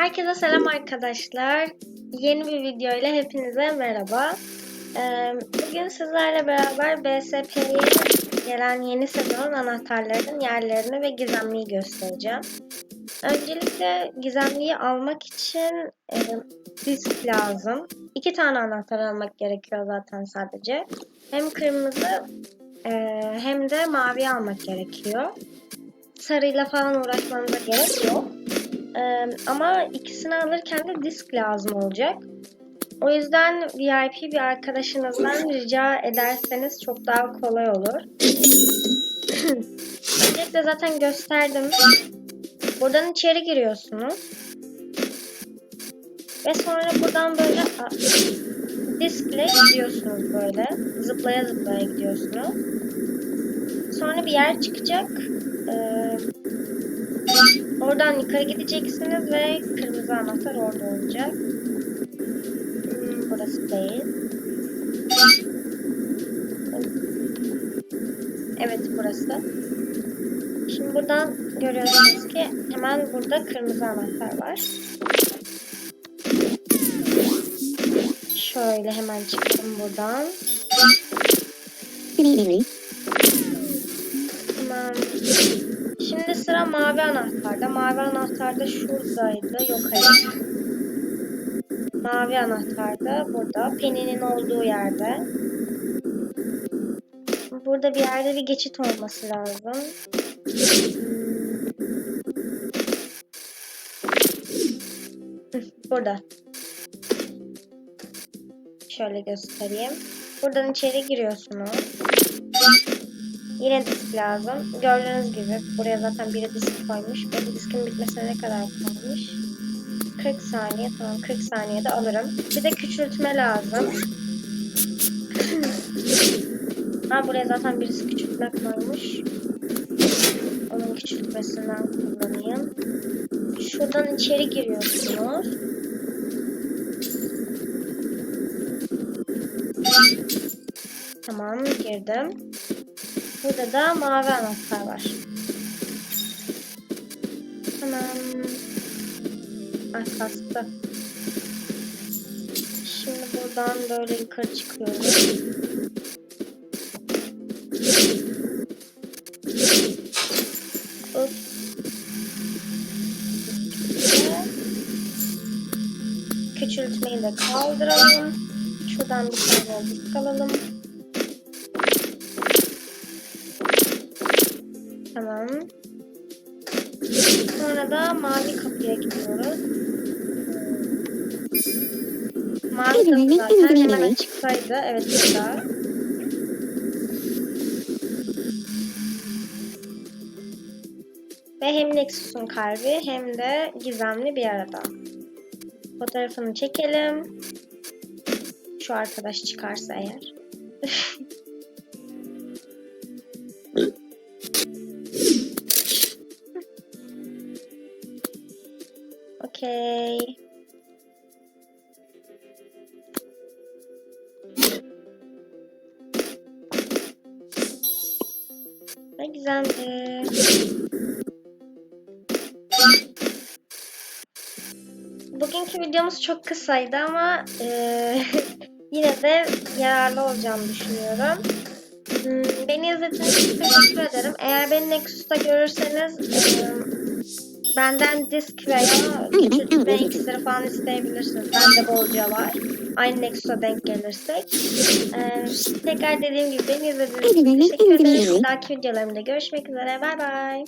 Herkese selam arkadaşlar. Yeni bir video ile hepinize merhaba. Ee, Bugün sizlerle beraber BSP'ye gelen yeni sezonun anahtarlarının yerlerini ve gizemliği göstereceğim. Öncelikle gizemliği almak için e, disk lazım. İki tane anahtar almak gerekiyor zaten sadece. Hem kırmızı e, hem de mavi almak gerekiyor. Sarıyla falan uğraşmanıza gerek yok. Ee, ama ikisini alırken de disk lazım olacak. O yüzden VIP bir arkadaşınızdan rica ederseniz çok daha kolay olur. Öncelikle zaten gösterdim. Buradan içeri giriyorsunuz. Ve sonra buradan böyle diskle gidiyorsunuz böyle. Zıplaya zıplaya gidiyorsunuz. Sonra bir yer çıkacak. Ee, Oradan yukarı gideceksiniz ve kırmızı anahtar orada olacak. Hmm, burası değil. Evet burası. Şimdi buradan görüyorsunuz ki hemen burada kırmızı anahtar var. Şöyle hemen çıktım buradan. Sıra mavi anahtarda. Mavi anahtarda şuradaydı. Yok hayır. Mavi anahtarda burada. Peninin olduğu yerde. Burada bir yerde bir geçit olması lazım. Burada. Şöyle göstereyim. Buradan içeri giriyorsunuz. Yine disk lazım. Gördüğünüz gibi buraya zaten biri disk koymuş. Ve diskin bitmesine ne kadar kalmış? 40 saniye. Tamam 40 saniyede alırım. Bir de küçültme lazım. ha buraya zaten birisi küçültme koymuş. Onun küçültmesinden kullanayım. Şuradan içeri giriyorsunuz. Tamam girdim. Burada da mavi anahtar var. Hemen Ay kastı. Şimdi buradan böyle yukarı çıkıyoruz. Hop. Küçültmeyi de kaldıralım. Şuradan bir tane disk alalım. Tamam. Sonra da mavi kapıya gidiyoruz. Mavi kapı zaten hemen açıktaydı. Evet burada. Ve hem Nexus'un kalbi hem de gizemli bir arada. Fotoğrafını çekelim. Şu arkadaş çıkarsa eğer. Ne güzeldi. Bugünkü videomuz çok kısaydı ama eee, yine de yararlı olacağını düşünüyorum. Hmm, Beni izlediğiniz için teşekkür ederim. Eğer beni Nexus'ta görürseniz eee, Benden disk veya küçültme iksiri falan isteyebilirsiniz. Bende bolca var. Aynı Nexus'a denk gelirsek. Ee, tekrar dediğim gibi beni izlediğiniz için teşekkür. Bir dahaki videolarımda görüşmek üzere. Bay bay.